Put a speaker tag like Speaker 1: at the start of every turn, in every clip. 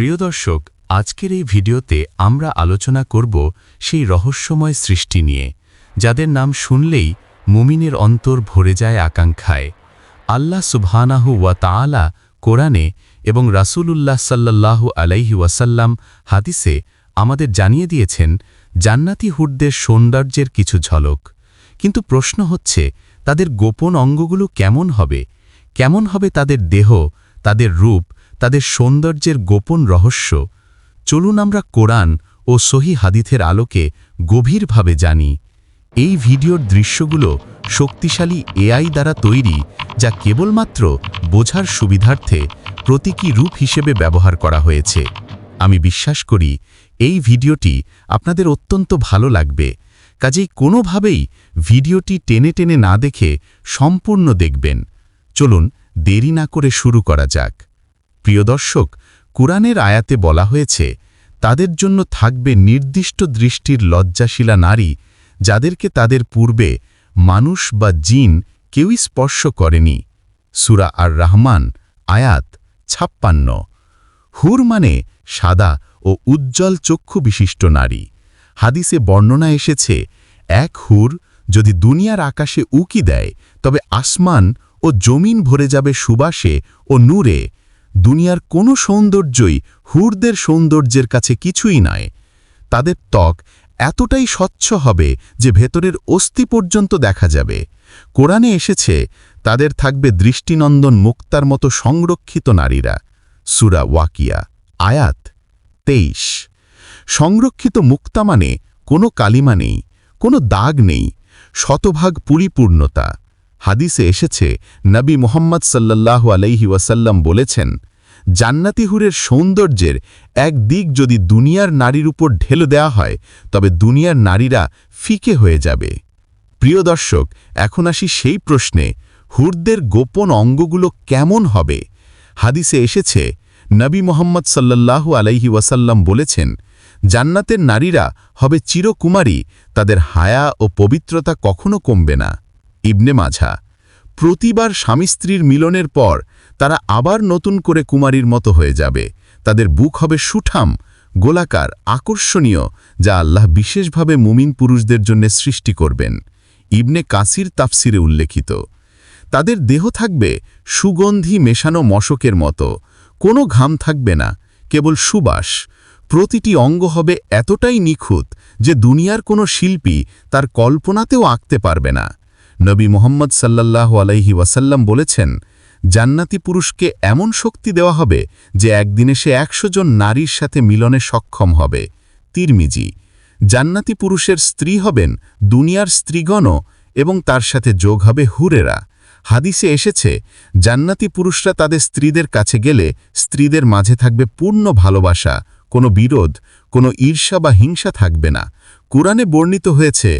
Speaker 1: প্রিয় দর্শক, আজকের এই ভিডিওতে আমরা আলোচনা করব সেই রহস্যময় সৃষ্টি নিয়ে, যাদের নাম শুনলেই মুমিনের অন্তর ভরে যায় আকাঙ্ক্ষায়। আল্লাহ সুবহানাহু ওয়া তাআলা কোরআনে এবং রাসূলুল্লাহ সাল্লাল্লাহু আলাইহি ওয়াসাল্লাম হাদিসে আমাদের জানিয়ে দিয়েছেন, জান্নাতি হুডদের সৌন্দর্যের কিছু ঝলক। কিন্তু প্রশ্ন হচ্ছে, তাদের গোপন অঙ্গগুলো কেমন হবে? কেমন হবে তাদের দেহ, তাদের রূপ তাদের সৌন্দর্যের গোপন রহস্য। চলুন আমরা কোরআন ও সহি হাদিথের আলোকে গভীরভাবে জানি। এই ভিডিওর দৃশ্যগুলো শক্তিশালী এআই দ্বারা তৈরি, যা কেবলমাত্র বোঝার সুবিধার্থে প্রতীকী রূপ হিসেবে ব্যবহার করা হয়েছে। আমি বিশ্বাস করি, এই ভিডিওটি আপনাদের অত্যন্ত ভালো লাগবে। কাজেই কোনোভাবেই ভিডিওটি টেনে টেনে না দেখে সম্পূর্ণ দেখবেন। চলুন দেরি না করে শুরু করা যাক। প্রিয় দর্শক, কুরআনের আয়াতে বলা হয়েছে, তাদের জন্য থাকবে নির্দিষ্ট দৃষ্টির লজ্জাশীলা নারী, যাদেরকে তাদের পূর্বে মানুষ বা জিন কেউই স্পর্শ করেনি। সুরা আর রহমান আয়াত ছাপ্পান্ন। হুর মানে সাদা ও উজ্জ্বল চক্ষু বিশিষ্ট নারী। হাদিসে বর্ণনা এসেছে, এক হুর যদি দুনিয়ার আকাশে উকি দেয়, তবে আসমান ও জমিন ভরে যাবে সুবাসে ও নূরে। দুনিয়ার কোনো সৌন্দর্যই হুরদের সৌন্দর্যের কাছে কিছুই নয় তাদের ত্বক এতটাই স্বচ্ছ হবে যে ভেতরের অস্থি পর্যন্ত দেখা যাবে। কোরআনে এসেছে, তাদের থাকবে দৃষ্টিনন্দন মুক্তার মতো সংরক্ষিত নারীরা। সুরা ওয়াকিয়া, আয়াত তেইশ। সংরক্ষিত মুক্তা মানে কোনো কালিমা নেই, কোনো দাগ নেই, শতভাগ পরিপূর্ণতা। হাদিসে এসেছে, নবী মোহাম্মদ সাল্লাল্লাহু আলাইহি ওয়াসাল্লাম বলেছেন জান্নাতিহুরের সৌন্দর্যের এক দিক যদি দুনিয়ার নারীর উপর ঢেলে দেওয়া হয়, তবে দুনিয়ার নারীরা ফিকে হয়ে যাবে। প্রিয় দর্শক, এখন আসি সেই প্রশ্নে, হুরদের গোপন অঙ্গগুলো কেমন হবে? হাদিসে এসেছে, নবী মোহাম্মদ সাল্লাল্লাহু আলাইহি ওয়াসাল্লাম বলেছেন, জান্নাতের নারীরা হবে চিরকুমারী, তাদের হায়া ও পবিত্রতা কখনো কমবে না। ইবনে মাঝা প্রতিবার স্বামী স্ত্রীর মিলনের পর তারা আবার নতুন করে কুমারীর মতো হয়ে যাবে। তাদের বুক হবে সুঠাম, গোলাকার, আকর্ষণীয়, যা আল্লাহ বিশেষভাবে মুমিন পুরুষদের জন্য সৃষ্টি করবেন। ইবনে কাসির তাফসিরে উল্লেখিত, তাদের দেহ থাকবে সুগন্ধি মেশানো মশকের মতো, কোনো ঘাম থাকবে না, কেবল সুবাস। প্রতিটি অঙ্গ হবে এতটাই নিখুঁত যে দুনিয়ার কোনো শিল্পী তার কল্পনাতেও আঁকতে পারবে না। নবী মোহাম্মদ সাল্লাল্লাহু আলাইহি ওয়াসাল্লাম বলেছেন, জান্নাতি পুরুষকে এমন শক্তি দেওয়া হবে যে একদিনে সে একশো জন নারীর সাথে মিলনে সক্ষম হবে। তিরমিজি, জান্নাতি পুরুষের স্ত্রী হবেন দুনিয়ার স্ত্রীগণও এবং তার সাথে যোগ হবে হুরেরা। হাদিসে এসেছে, জান্নাতি পুরুষরা তাদের স্ত্রীদের কাছে গেলে স্ত্রীদের মাঝে থাকবে পূর্ণ ভালোবাসা, কোনো বিরোধ, কোনো ঈর্ষা বা হিংসা থাকবে না। কুরআনে বর্ণিত হয়েছে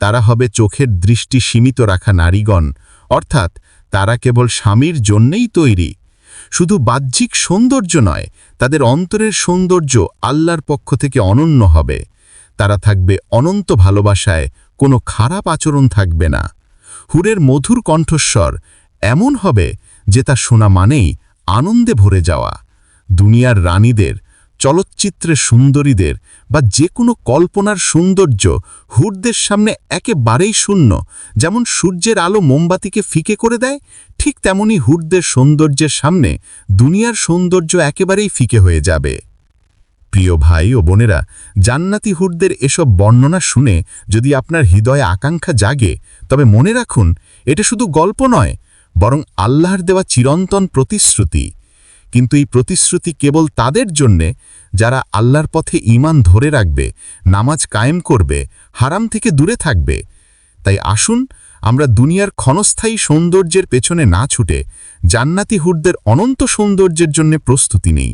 Speaker 1: তারা হবে চোখের দৃষ্টি সীমিত রাখা নারীগণ, অর্থাৎ তারা কেবল স্বামীর জন্যেই তৈরি। শুধু বাহ্যিক সৌন্দর্য নয়, তাদের অন্তরের সৌন্দর্য আল্লাহর পক্ষ থেকে অনন্য হবে। তারা থাকবে অনন্ত ভালোবাসায়, কোনো খারাপ আচরণ থাকবে না। হুরের মধুর কণ্ঠস্বর এমন হবে যে তা শোনা মানেই আনন্দে ভরে যাওয়া। দুনিয়ার রানীদের চলচ্চিত্রের সুন্দরীদের বা যে কোনো কল্পনার সৌন্দর্য হুরদের সামনে একেবারেই শূন্য। যেমন সূর্যের আলো মোমবাতিকে ফিকে করে দেয়, ঠিক তেমনি হুরদের সৌন্দর্যের সামনে দুনিয়ার সৌন্দর্য একেবারেই ফিকে হয়ে যাবে। প্রিয় ভাই ও বোনেরা, জান্নাতি হুরদের এসব বর্ণনা শুনে যদি আপনার হৃদয়ে আকাঙ্ক্ষা জাগে, তবে মনে রাখুন, এটা শুধু গল্প নয়, বরং আল্লাহর দেওয়া চিরন্তন প্রতিশ্রুতি। কিন্তু এই প্রতিশ্রুতি কেবল তাদের জন্যে, যারা আল্লাহর পথে ইমান ধরে রাখবে, নামাজ কায়েম করবে, হারাম থেকে দূরে থাকবে। তাই আসুন, আমরা দুনিয়ার ক্ষণস্থায়ী সৌন্দর্যের পেছনে না ছুটে, জান্নাতি হুরদের অনন্ত সৌন্দর্যের জন্য প্রস্তুতি নেই।